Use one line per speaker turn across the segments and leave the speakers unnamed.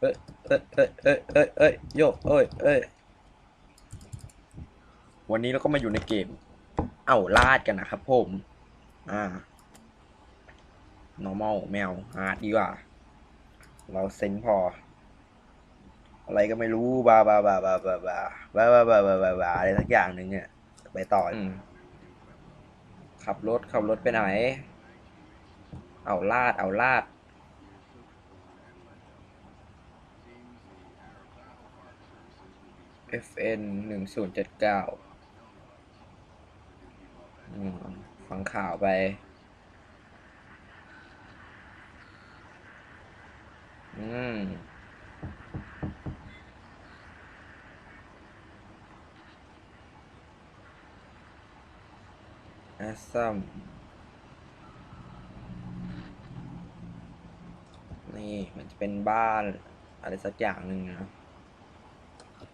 เอ้ยเอ้ยเอ้ยเอ้ยเอ้ยเอ้ยโยกเอ้ยเอ้ยวันนี้เราก็มาอยู่ในเกม เอ้าลาดกันนะครับผม อ่า normal แมวฮาร์ดดีกว่า เราเซ็งพอ อะไรก็ไม่รู้บาบาบาบาบาบาบาบาบาบาบาบาอะไรสักอย่างหนึ่งเนี่ย ไปต่ออืมขับรถขับรถไปไหน เอาลาดเอาลาด FN หนึ่งศูนย์เจ็ดเก้าฟังข่าวไป อืมแอสซัมนี่มันจะเป็นบ้านอะไรสักอย่างหนึ่งนะ อ่า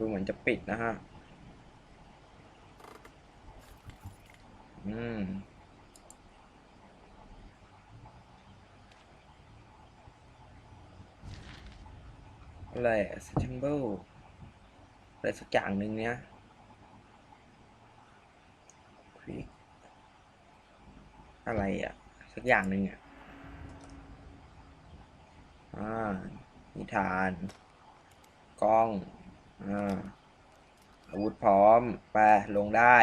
ดูเหมือนจะปิดนะฮะ อืมอะไรสแตมเบิลอะไรสักอย่างหนึ่งเนี้ยคิกอะไรอะ สักอย่างหนึ่งอะ อ่านิทาน กล้อง อาวุธพร้อม ไป ลงได้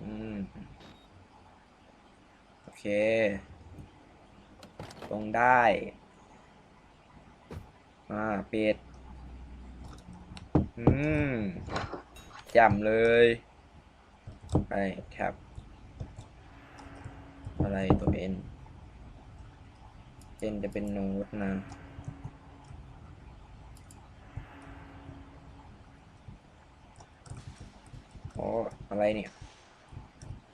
อืม โอเค ลงได้ อ่า ปิด อืมจำเลย ไปแท็บ อะไรตัวเอ็นเอ็นจะเป็นโน้ตนะโอ้อะไรเนี่ย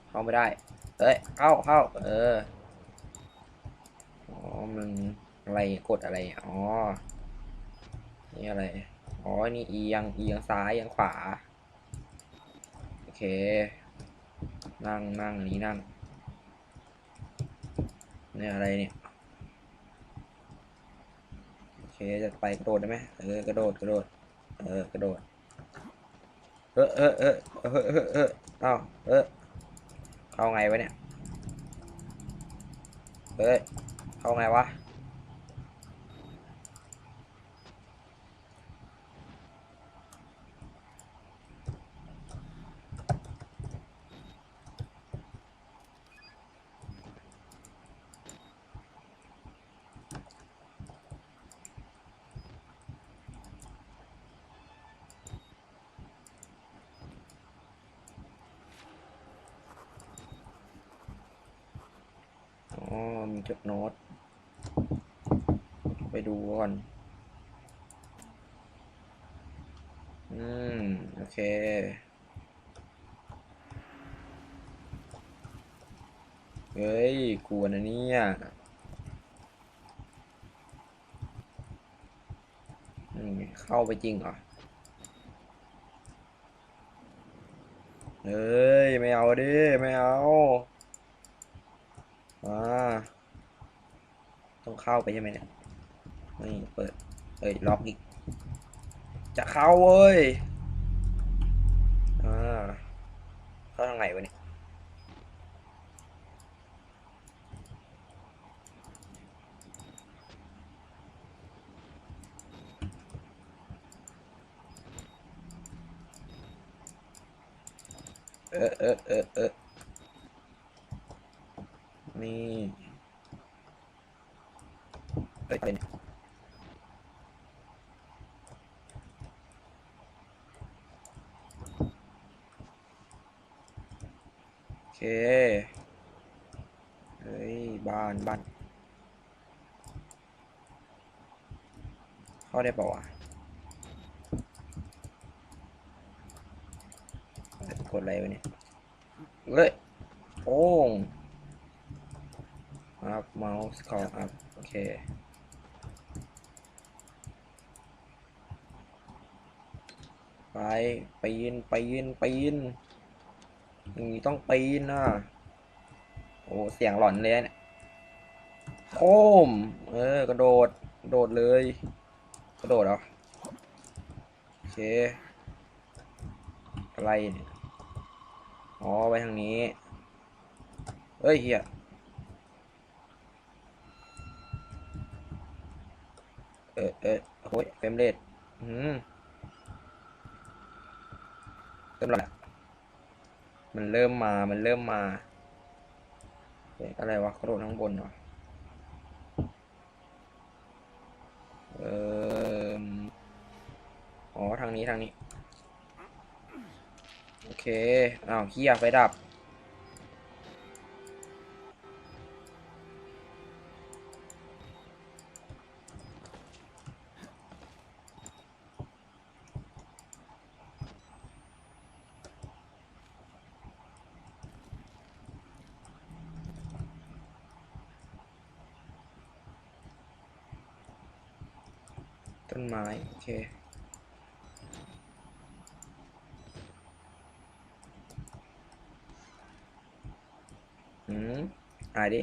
เข้าไม่ได้ เอ้ย เข้าเข้าเออ อ๋อ มันอะไร กดอะไร อ๋อ นี่อะไร อ๋อ นี่เอียง เอียงซ้าย เอียงขวา โอเค นั่งนั่งนนี้นั่ง เนี่ยอะไรเนี่ย โอเคจะไปกระโดดได้ไหมเออกระโดดกระโดด เออกระโดด เออเออเออเออเออเออเอาเออเข้าไงวะเนี่ยเฮ้ยเข้าไงวะ อ๋อ มี จดโน้ต ไปดูก่อน อืม โอเค เฮ้ยกลัวนะเนี่ยอืมเข้าไปจริงเหรอ เฮ้ย ไม่เอาดิ ไม่เอา อ่า ต้องเข้าไปใช่ไหมเนี่ยไม่เปิดเอ้ยล็อกอีก จะเข้าเว้ยอ่าเข้าทางไหนวะเนี่ยเออเออเออเออนี่ เอ้ยเป็นโอเค เฮ้ย บ้านบ้านเข้าได้ป่าวะกดอะไรวะเนี่ยเฮ้ยโอ้งอัพเมาส์คออัพโอเค ไปปีนปีนปีนอย่างนี้ต้องปีนนะโอ้เสียงหลอนเลยเนี่ยโคมเออกระโดดกระโดดเลย กระโดดเหรอโอเคอะไรเนี่ยอ๋อไปทางนี้เฮ้ยเฮียเออเออโอ้ยเฟมเรทอืม ริ่มและมันเริ่มมา มันเริ่มมาเฮ้ยอะไรวะกระโดดข้างบนเหรอเอออ๋อ ทางนี้ ทางนี้ โอเค อ้าวเฮียไฟดับ ต้นไม้โอเคอืมอ่านดิ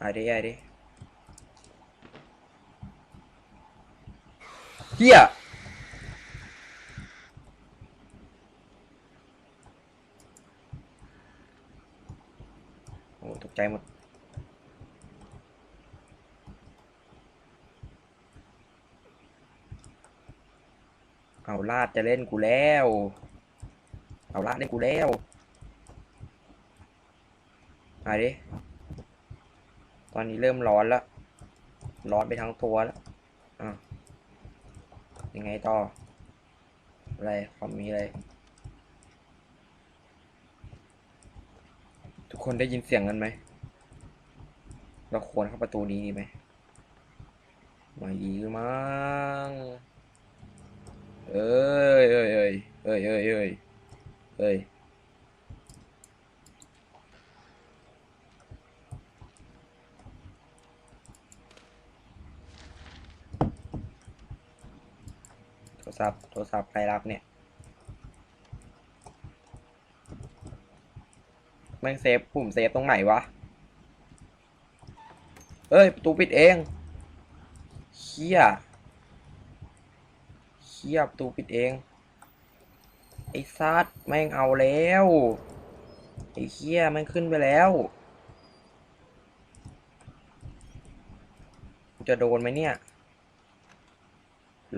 อ่านดิอ่านดิ เอาลาดจะเล่นกูแล้ว เอาลาดเล่นกูแล้วมาดิ ตอนนี้เริ่มร้อนแล้ว ร้อนไปทั้งตัวแล้วอะยังไงต่อ อะไรความมีอะไร ทุกคนได้ยินเสียงกันไหม เราควรเข้าประตูนี้ดีไหมไม่ดีมั้ง เอ้ยเอ้ยเอ้ยเอ้ยเอ้ยเอ้ยเอ้ยโทรศัพท์โทรศัพท์ใครรับเนี่ยแม่งเซฟปุ่มเซฟตรงไหนวะ เอ้ย ประตูปิดเองเฮีย ชียบตูปิดเอง ไอ้ซัดแม่งเอาแล้ว ไอ้เคียแม่งขึ้นไปแล้วกูจะโดนไหมเนี่ย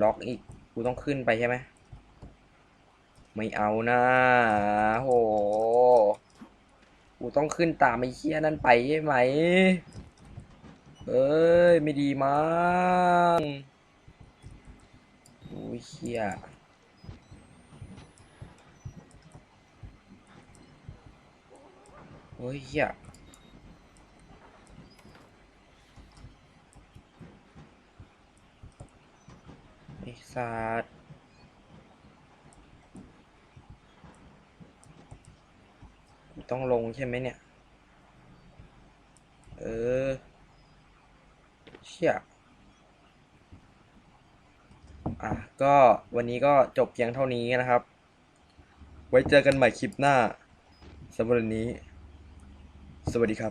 ล็อกอีก กูต้องขึ้นไปใช่ไหม ไม่เอานะโห กูต้องขึ้นตามไอ้เคียนั่นไปใช่ไหม เอ้ย ไม่ดีมั้ง อ้ยเฮียโอ้ยเฮียไอ้สัตว์ต้องลงใช่ไหมเนี่ย เออ เชี่ย อะก็วันนี้ก็จบเพียงเท่านี้นะครับ ไว้เจอกันใหม่คลิปหน้าสำหรับวันนี้ สวัสดีครับ